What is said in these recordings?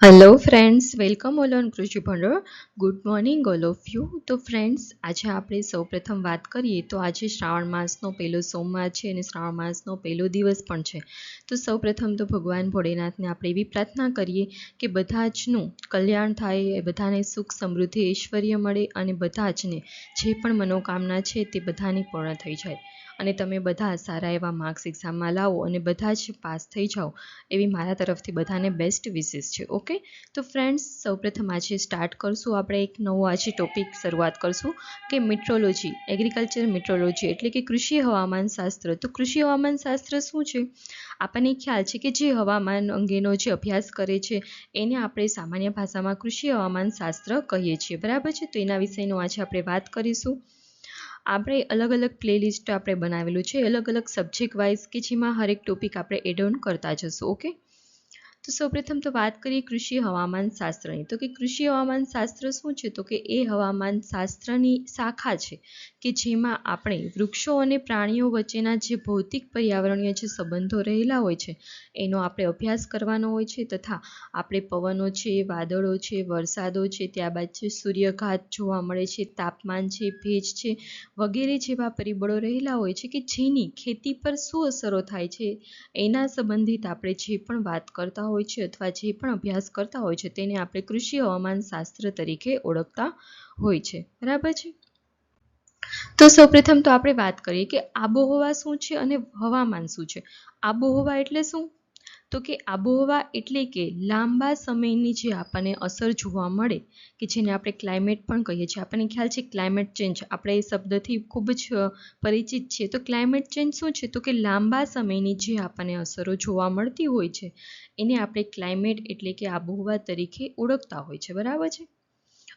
Hello friends welcome all on Krishi Bhandol good morning all of you તો friends આજે આપણે સૌપ્રથમ વાત કરીએ તો આજે શ્રાવણ માસનો પહેલો સોમવાર છે અને શ્રાવણ માસનો પહેલો દિવસ પણ છે. તો સૌપ્રથમ તો ભગવાન ભોળેનાથને આપણે એવી પ્રાર્થના કરીએ કે બધા જનું કલ્યાણ થાય બધાને સુખ સમૃદ્ધિ, ઐશ્વર્ય મળે અને બધા જને જે પણ મનોકામના છે તે બધાની પૂર્ણ થઈ જાય. અને તમે બધા સારા એવા માર્ક્સ એક્ઝામમાં લાવો અને બધા જ પાસ થઈ જાઓ, એવી મારા તરફથી બધાને બેસ્ટ વિશેસ છે ઓકે તો ફ્રેન્ડ્સ સૌપ્રથમ આજે સ્ટાર્ટ કરશું આપણે એક નવો આજે ટોપિક શરૂઆત કરશું, કે મિટ્રોલોજી એગ્રીકલ્ચર મિટ્રોલોજી એટલે કે કૃષિ હવામાન શાસ્ત્ર. તો કૃષિ હવામાન શાસ્ત્ર શું છે? આપણને ખ્યાલ છે કે જે હવામાન અંગેનો જે અભ્યાસ કરે છે, એને આપણે સામાન્ય ભાષામાં કૃષિ હવામાન શાસ્ત્ર કહીએ છીએ, બરાબર છે? તો એના વિષયનો આજે આપણે વાત કરીશું. આપણે અલગ અલગ પ્લેલિસ્ટ આપણે બનાવેલું છે, અલગ અલગ સબ્જેક્ટ વાઇઝ કે જેમાં હરેક ટોપિક આપણે એડ ઓન કરતા જશું ઓકે તો સૌપ્રથમ તો વાત કરીએ કૃષિ હવામાન શાસ્ત્રની. તો કે કૃષિ હવામાન શાસ્ત્ર શું છે? તો કે એ હવામાન શાસ્ત્રની શાખા છે કે જેમાં આપણે વૃક્ષો અને પ્રાણીઓ વચ્ચેના જે ભૌતિક પર્યાવરણીય જે સંબંધો રહેલા હોય છે, એનો આપણે અભ્યાસ કરવાનો હોય છે તથા આપણે પવનો છે, વાદળો છે, વરસાદો છે, ત્યારબાદ છે સૂર્યઘાત જોવા મળે છે, તાપમાન છે, ભેજ છે વગેરે જેવા પરિબળો રહેલા હોય છે કે જેની ખેતી પર શું અસરો થાય છે, એના સંબંધિત આપણે જે પણ વાત કરતા હોય છે અથવા જે પણ અભ્યાસ કરતા હોય છે તેને આપણે કૃષિ હવામાન શાસ્ત્ર તરીકે ઓળખતા હોય છે. બરાબર છે? તો સૌપ્રથમ તો આપણે વાત કરીએ કે આબોહવા શું છે અને હવામાન શું છે? આબોહવા એટલે શું? તો કે આબોહવા એટલે કે લાંબા સમયની જે આપણને અસર જોવા મળે, કે જેને આપણે ક્લાઇમેટ પણ કહીએ છીએ. આપણને ખ્યાલ છે ક્લાઇમેટ ચેન્જ આપણે એ શબ્દથી ખૂબ જ પરિચિત છીએ. તો ક્લાઇમેટ ચેન્જ શું છે? તો કે લાંબા સમયની જે આપણને અસરો જોવા મળતી હોય છે, એને આપણે ક્લાઇમેટ એટલે કે આબોહવા તરીકે ઓળખતા હોય છે. બરાબર છે?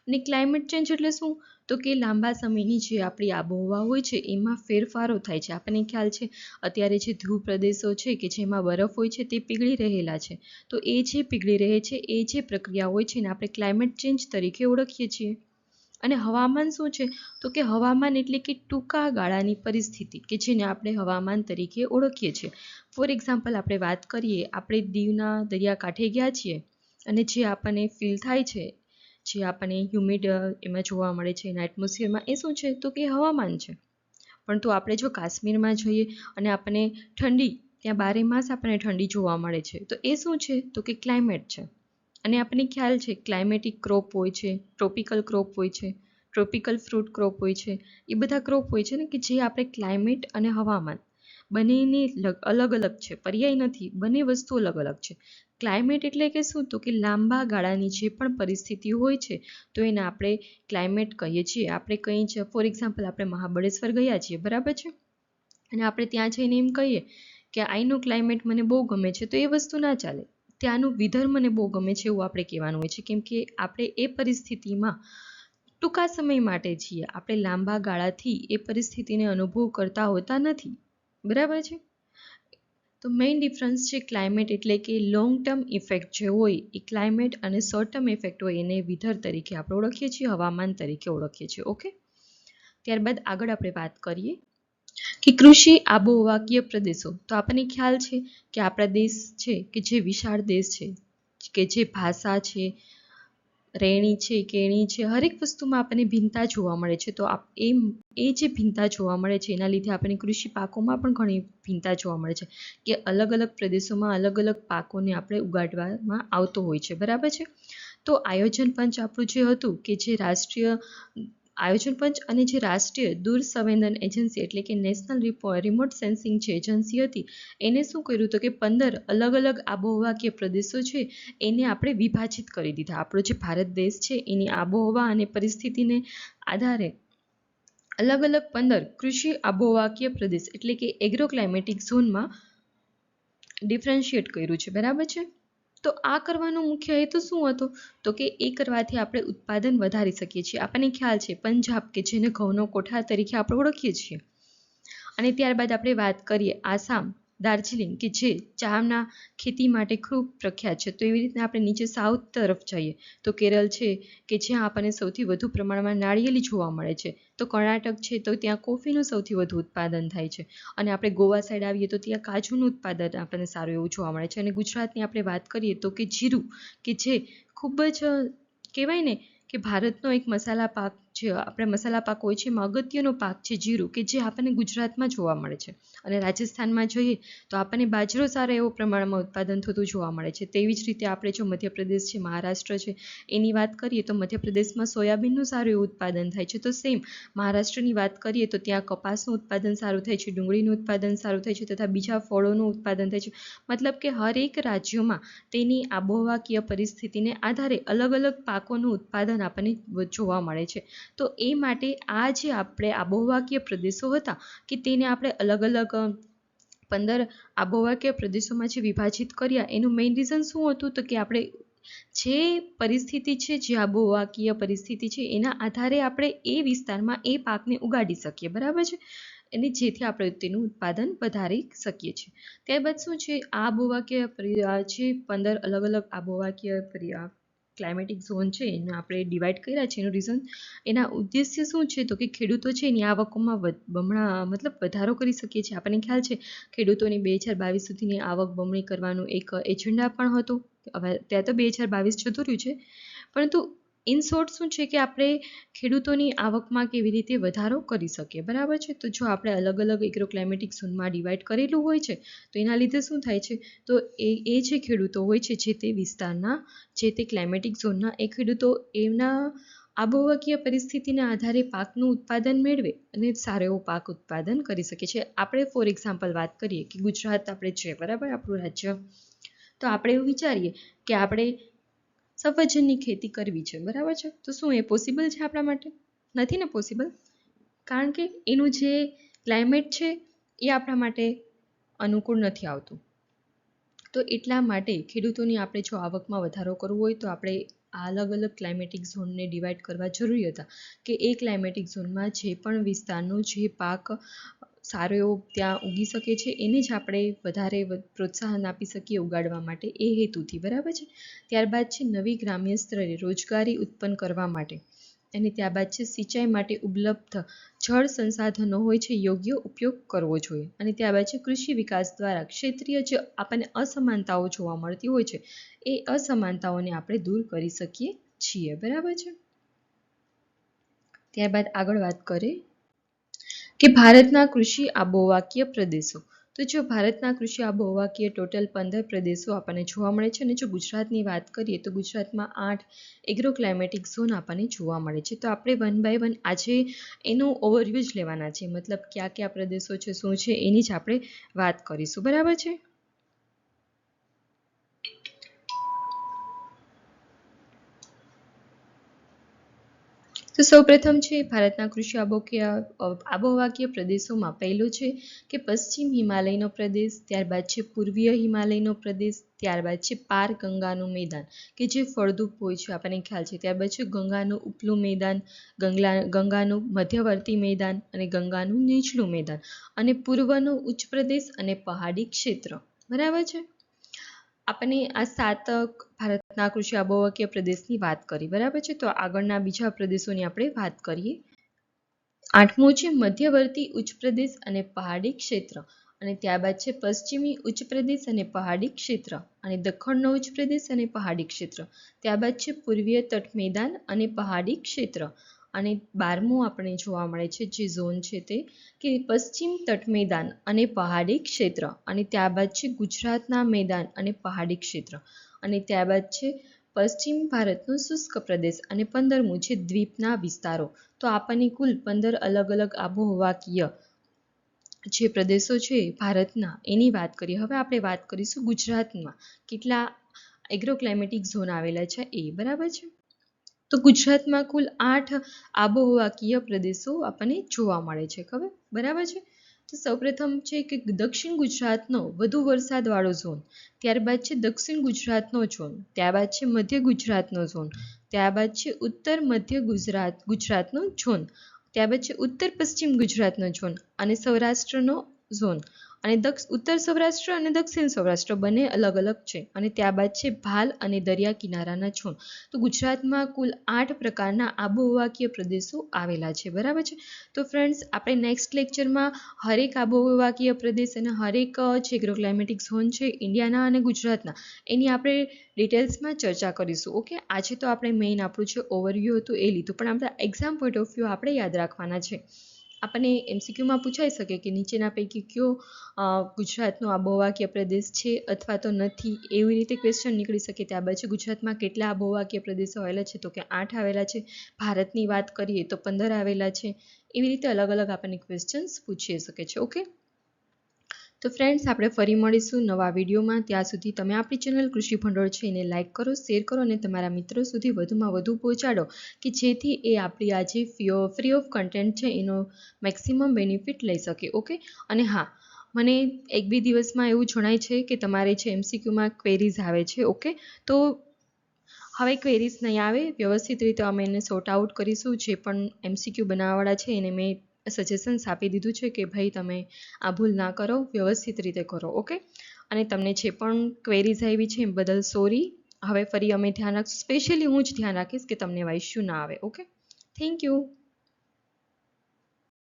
અને ક્લાઇમેટ ચેન્જ એટલે શું? તો કે લાંબા સમયની જે આપણી આબોહવા હોય છે, એમાં ફેરફારો થાય છે. આપણને ખ્યાલ છે, અત્યારે જે ધ્રુવ પ્રદેશો છે કે જેમાં બરફ હોય છે, તે પીગળી રહેલા છે. તો એ જે પીગળી રહે છે, એ જે પ્રક્રિયા હોય છે એને આપણે ક્લાઇમેટ ચેન્જ તરીકે ઓળખીએ છીએ. અને હવામાન શું છે? તો કે હવામાન એટલે કે ટૂંકા ગાળાની પરિસ્થિતિ કે જેને આપણે હવામાન તરીકે ઓળખીએ છીએ. ફોર એક્ઝામ્પલ આપણે વાત કરીએ, આપણે દીવના દરિયાકાંઠે ગયા છીએ અને જે આપણને ફીલ થાય છે જે આપણને હ્યુમિડ એમાં જોવા મળે છે, એના એટમોસ્ફિયરમાં એ શું છે? તો કે હવામાન છે. પરંતુ આપણે જો કાશ્મીરમાં જઈએ અને આપણને ઠંડી, ત્યાં બારે માસ આપણને ઠંડી જોવા મળે છે, તો એ શું છે? તો કે ક્લાઇમેટ છે. અને આપણને ખ્યાલ છે ક્લાઇમેટિક ક્રોપ હોય છે ટ્રોપિકલ ક્રોપ હોય છે ટ્રોપિકલ ફ્રૂટ ક્રોપ હોય છે, એ બધા ક્રોપ હોય છે ને કે જે આપણે ક્લાઇમેટ અને હવામાન બંનેની અલગ અલગ છે, પર્યાય નથી, બંને વસ્તુ અલગ અલગ છે. ક્લાઇમેટ એટલે કે શું? તો કે લાંબા ગાળાની જે પણ પરિસ્થિતિ હોય છે, તો એને આપણે ક્લાઇમેટ કહીએ છીએ. આપણે કંઈ છે ફોર એક્ઝામ્પલ આપણે મહાબળેશ્વર ગયા છીએ, બરાબર છે? અને આપણે ત્યાં જઈને એમ કહીએ કે અહીંનું ક્લાઇમેટ મને બહુ ગમે છે, તો એ વસ્તુ ના ચાલે. ત્યાંનું વિધર મને બહુ ગમે છે એવું આપણે કહેવાનું હોય છે, કેમ કે આપણે એ પરિસ્થિતિમાં ટૂંકા સમય માટે છીએ. આપણે લાંબા ગાળાથી એ પરિસ્થિતિને અનુભવ કરતા હોતા નથી. બરાબર છે? તો મેઇન ડિફરન્સ છે ક્લાઇમેટ એટલે કે લોંગ ટર્મ ઇફેક્ટ જે હોય એ ક્લાઇમેટ અને શોર્ટ ટર્મ ઇફેક્ટ હોય એને વિધર તરીકે આપણે ઓળખીએ છીએ, હવામાન તરીકે ઓળખીએ છીએ ઓકે ત્યારબાદ આગળ આપણે વાત કરીએ કે કૃષિ આબોહવાકીય પ્રદેશો. તો આપણને ખ્યાલ છે કે આપણા દેશ છે કે જે વિશાળ દેશ છે, કે જે ભાષા છે રેણી છે, કેણી છે, હરેક વસ્તુમાં આપણને ભિન્નતા જોવા મળે છે. તો એ એ જે ભિન્નતા જોવા મળે છે, એના લીધે આપણને કૃષિ પાકોમાં પણ ઘણી ભિન્નતા જોવા મળે છે કે અલગ અલગ પ્રદેશોમાં અલગ અલગ પાકોને આપણે ઉગાડવામાં આવતો હોય છે. બરાબર છે? તો આયોજન પંચ આપણું જે હતું કે જે રાષ્ટ્રીય આયોજન પંચ અને જે રાષ્ટ્રીય દૂર સંવેદન એજન્સી એટલે કે નેશનલ રિમોટ સેન્સિંગ જે એજન્સી હતી, એને શું કર્યું હતું કે પંદર અલગ અલગ આબોહવાકીય પ્રદેશો છે, એને આપણે વિભાજિત કરી દીધા. આપણો જે ભારત દેશ છે, એની આબોહવા અને પરિસ્થિતિને આધારે અલગ અલગ પંદર કૃષિ આબોહવાકીય પ્રદેશ એટલે કે એગ્રો ક્લાઇમેટિક ઝોનમાં ડિફરન્શિએટ કર્યું છે. બરાબર છે? તો આ કરવાનો મુખ્ય હેતુ શું હતો? તો કે એ કરવાથી આપણે ઉત્પાદન વધારી શકીએ છીએ. આપણને ખ્યાલ છે, પંજાબ કે જેને ઘઉંનો કોઠાર તરીકે આપણે ઓળખીએ છીએ. અને ત્યારબાદ આપણે વાત કરીએ આસામ. દાર્જિલિંગ કે જે ચાના ખેતી માટે ખૂબ પ્રખ્યાત છે. તો એવી રીતના આપણે નીચે સાઉથ તરફ જઈએ તો કેરળ છે કે જ્યાં આપણને સૌથી વધુ પ્રમાણમાં નાળિયેરી જોવા મળે છે. તો કર્ણાટક છે તો ત્યાં કોફીનું સૌથી વધુ ઉત્પાદન થાય છે. અને આપણે ગોવા સાઈડ આવીએ તો ત્યાં કાજુનું ઉત્પાદન આપણને સારું એવું જોવા મળે છે. અને ગુજરાતની આપણે વાત કરીએ તો કે જીરું કે જે ખૂબ જ કહેવાય ને કે ભારતનો એક મસાલા પાક છે આપણે મસાલા પાક હોય છે, એમાં અગત્યનો પાક છે જીરું, કે જે આપણને ગુજરાતમાં જોવા મળે છે. અને રાજસ્થાનમાં જોઈએ તો આપણને બાજરો સારા એવો પ્રમાણમાં ઉત્પાદન થતું જોવા મળે છે. તેવી જ રીતે આપણે જો મધ્યપ્રદેશ છે, મહારાષ્ટ્ર છે, એની વાત કરીએ તો મધ્યપ્રદેશમાં સોયાબીનનું સારું એવું ઉત્પાદન થાય છે. તો સેમ મહારાષ્ટ્રની વાત કરીએ તો ત્યાં કપાસનું ઉત્પાદન સારું થાય છે, ડુંગળીનું ઉત્પાદન સારું થાય છે, તથા બીજા ફળોનું ઉત્પાદન થાય છે. મતલબ કે હરેક રાજ્યોમાં તેની આબોહવાકીય પરિસ્થિતિને આધારે અલગ અલગ પાકોનું ઉત્પાદન આપણને જોવા મળે છે. તો એ માટે આ જે આપણે આબોહવાકીય પ્રદેશો હતા કે તેને આપણે અલગ અલગ પંદર આબોહવાકીય પ્રદેશોમાં જે વિભાજિત કર્યા, એનું મેઇન રીઝન શું હતું? તો કે આપણે જે પરિસ્થિતિ છે, જે આબોહવાકીય પરિસ્થિતિ છે, એના આધારે આપણે એ વિસ્તારમાં એ પાકને ઉગાડી શકીએ, બરાબર છે? અને જેથી આપણે તેનું ઉત્પાદન વધારી શકીએ છીએ. ત્યારબાદ શું છે? આ આબોહવાકીય જે પંદર અલગ અલગ આબોહવાકીય ક્લાઇમેટિક ઝોન છે, એને આપણે ડિવાઈડ કર્યા છે, એનું રીઝન એના ઉદ્દેશ્ય શું છે? તો કે ખેડૂતો છે એની આવકોમાં બમણા, મતલબ વધારો કરી શકીએ છીએ. આપણને ખ્યાલ છે, ખેડૂતોની બે હજાર બાવીસ સુધીની આવક બમણી કરવાનું એક એજન્ડા પણ હતો. હવે, ત્યાં તો બે હજાર બાવીસ જતું રહ્યું છે. પરંતુ ઇન શોર્ટ શું છે કે આપણે ખેડૂતોની આવકમાં કેવી રીતે વધારો કરી શકીએ, બરાબર છે? તો જો આપણે અલગ અલગ એગ્રો ક્લાઇમેટિક ઝોનમાં ડિવાઈડ કરેલું હોય છે, તો એના લીધે શું થાય છે? તો એ એ જે ખેડૂતો હોય છે, જે તે વિસ્તારના, જે તે ક્લાઇમેટિક ઝોનના, એ ખેડૂતો એમના આબોહવાકીય પરિસ્થિતિના આધારે પાકનું ઉત્પાદન મેળવે અને સારો એવો પાક ઉત્પાદન કરી શકે છે. આપણે ફોર એક્ઝામ્પલ વાત કરીએ કે ગુજરાત આપણે છે, બરાબર? આપણું રાજ્ય. તો આપણે એવું વિચારીએ કે આપણે સફરજનની ખેતી કરવી છે, બરાબર છે? તો શું એ પોસિબલ છે આપણા માટે? નથી ને પોસિબલ કારણ કે એનું જે ક્લાઇમેટ છે એ આપણા માટે અનુકૂળ નથી આવતું. તો એટલા માટે ખેડૂતોની આપણે જો આવકમાં વધારો કરવો હોય તો આપણે આ અલગ અલગ ક્લાઇમેટિક ઝોનને ડિવાઈડ કરવા જરૂરી હતા. કે એ ક્લાઇમેટિક ઝોનમાં જે પણ વિસ્તારનો જે પાક સારો એવો ત્યાં ઉગી શકે છે, એને જ આપણે વધારે પ્રોત્સાહન આપી શકીએ ઉગાડવા માટે એ હેતુથી, બરાબર છે? ત્યારબાદ છે નવી ગ્રામ્ય સ્તરે રોજગારી ઉત્પન્ન કરવા માટે અને ત્યારબાદ છે સિંચાઈ માટે ઉપલબ્ધ જળ સંસાધનો હોય છે, યોગ્ય ઉપયોગ કરવો જોઈએ અને ત્યારબાદ છે કૃષિ વિકાસ દ્વારા ક્ષેત્રીય જે આપણને અસમાનતાઓ જોવા મળતી હોય છે, એ અસમાનતાઓને આપણે દૂર કરી શકીએ છીએ, બરાબર છે? ત્યારબાદ આગળ વાત કરીએ કે ભારતના કૃષિ આબોવાકીય પ્રદેશો. તો જો ભારતના કૃષિ આબોહવાકીય ટોટલ પંદર પ્રદેશો આપણને જોવા મળે છે અને જો ગુજરાતની વાત કરીએ તો ગુજરાતમાં આઠ એગ્રો ક્લાઇમેટિક ઝોન આપણને જોવા મળે છે. તો આપણે વન બાય વન આજે એનું ઓવરવ્યૂ જ લેવાના છે. મતલબ કયા કયા પ્રદેશો છે, શું છે એની જ આપણે વાત કરીશું. બરાબર છે? તો સૌપ્રથમ છે, ભારતના કૃષિ આબોકીય, આબોહવાકીય પ્રદેશોમાં પહેલો છે કે પશ્ચિમ હિમાલયનો પ્રદેશ, ત્યારબાદ છે પૂર્વીય હિમાલયનો પ્રદેશ, ત્યારબાદ છે પાર ગંગાનું મેદાન, કે જે ફળદ્રુપ હોય છે આપણને ખ્યાલ છે. ત્યારબાદ છે ગંગાનું ઉપલું મેદાન ગંગા ગંગાનું મધ્યવર્તી મેદાન અને ગંગાનું નીચલું મેદાન અને પૂર્વનો ઉચ્ચ પ્રદેશ અને પહાડી ક્ષેત્ર. બરાબર છે? આપણને આ સાત ભારતના કૃષિ આબોહવાકીય પ્રદેશની વાત કરી, બરાબર છે? તો આગળના બીજા પ્રદેશોની આપણે વાત કરીએ. આઠમું છે મધ્યવર્તી ઉચ્ચ પ્રદેશ અને પહાડી ક્ષેત્ર અને ત્યારબાદ છે પશ્ચિમી ઉચ્ચ પ્રદેશ અને પહાડી ક્ષેત્ર અને દખણનો ઉચ્ચ પ્રદેશ અને પહાડી ક્ષેત્ર. ત્યારબાદ છે પૂર્વીય તટ મેદાન અને પહાડી ક્ષેત્ર. અને બારમું આપણે જોવા મળે છે જે ઝોન છે તે, કે પશ્ચિમ તટ મેદાન અને પહાડી ક્ષેત્ર અને ત્યારબાદ છે ગુજરાતના મેદાન અને પહાડી ક્ષેત્ર. અને ત્યારબાદ છે પશ્ચિમ ભારતનો શુષ્ક પ્રદેશ અને પંદરમું છે દ્વીપના વિસ્તારો. તો આપણને કુલ પંદર અલગ અલગ આબોહવાકીય જે પ્રદેશો છે ભારતના, એની વાત કરીએ. હવે આપણે વાત કરીશું ગુજરાતમાં. કેટલા એગ્રો ક્લાઇમેટિક ઝોન આવેલા છે એ, બરાબર છે? તો ગુજરાતમાં કુલ આઠ આબોહવાકીય પ્રદેશો આપણને જોવા મળે છે, ખબર? બરાબર છે? તો સૌપ્રથમ છે કે દક્ષિણ ગુજરાતનો વધુ વરસાદવાળો ઝોન, ત્યારબાદ છે દક્ષિણ ગુજરાતનો ઝોન, ત્યારબાદ છે મધ્ય ગુજરાતનો ઝોન, ત્યારબાદ છે ઉત્તર મધ્ય ગુજરાત, ગુજરાતનો ઝોન, ત્યારબાદ છે ઉત્તર પશ્ચિમ ગુજરાતનો ઝોન અને સૌરાષ્ટ્રનો ઝોન. અને દક્ષ ઉત્તર સૌરાષ્ટ્ર અને દક્ષિણ સૌરાષ્ટ્ર બંને અલગ અલગ છે અને ત્યારબાદ છે ભાલ અને દરિયા કિનારાના છોડ. તો ગુજરાતમાં કુલ આઠ પ્રકારના આબોહવાકીય પ્રદેશો આવેલા છે. બરાબર છે? તો ફ્રેન્ડ્સ આપણે નેક્સ્ટ લેક્ચરમાં હરેક આબોહવાકીય પ્રદેશ અને હરેક જે ક્લાઇમેટિક ઝોન છે ઇન્ડિયાના અને ગુજરાતના, એની આપણે ડિટેલ્સમાં ચર્ચા કરીશું. ઓકે આજે તો આપણે મેઇન આપણું જે ઓવરવ્યૂ હતું એ લીધું. પણ આપણા એક્ઝામ પોઈન્ટ ઓફ વ્યૂ આપણે યાદ રાખવાના છે. આપણને એમસીક્યુમાં પૂછાઈ શકે કે નીચેના પૈકી કયો ગુજરાતનો આબોહવાકીય પ્રદેશ છે અથવા તો નથી, એવી રીતે ક્વેશ્ચન નીકળી શકે ત્યારબાદ છે ગુજરાતમાં કેટલા આબોહવાકીય પ્રદેશો આવેલા છે? તો કે આઠ આવેલા છે. ભારતની વાત કરીએ તો પંદર આવેલા છે. એવી રીતે અલગ અલગ આપણને ક્વેશ્ચન્સ પૂછી શકે છે. ઓકે તો ફ્રેન્ડ્સ આપણે ફરી મળીશું નવા વિડીયોમાં. ત્યાં સુધી તમે આપણી ચેનલ કૃષિ ભંડોળ છે એને લાઇક કરો શેર કરો અને તમારા મિત્રો સુધી વધુમાં વધુ પહોંચાડો કે જેથી એ આપણી આ જે ફ્રી ઓફ કન્ટેન્ટ છે એનો મેક્સિમમ બેનિફિટ લઈ શકે ઓકે અને હા, મને એક બે દિવસમાં એવું જણાય છે કે તમારે છે એમસીક્યુમાં ક્વેરીઝ આવે છે ઓકે તો હવે ક્વેરીઝ નહીં આવે, વ્યવસ્થિત રીતે અમે એને સોર્ટ આઉટ કરીશું. જે પણ એમસીક્યુ બનાવવાવાળા છે એને મેં સજેશન્સ આપી દીધું છે કે ભાઈ તમે આ ભૂલ ના કરો, વ્યવસ્થિત રીતે કરો ઓકે અને તમને જે પણ ક્વેરીઝ આવી છે એ બદલ સોરી હવે ફરી અમે ધ્યાન રાખશું. સ્પેશિયલી હું જ ધ્યાન રાખીશ કે તમને એવા ઇસ્યુ ના આવે ઓકે થેન્ક યુ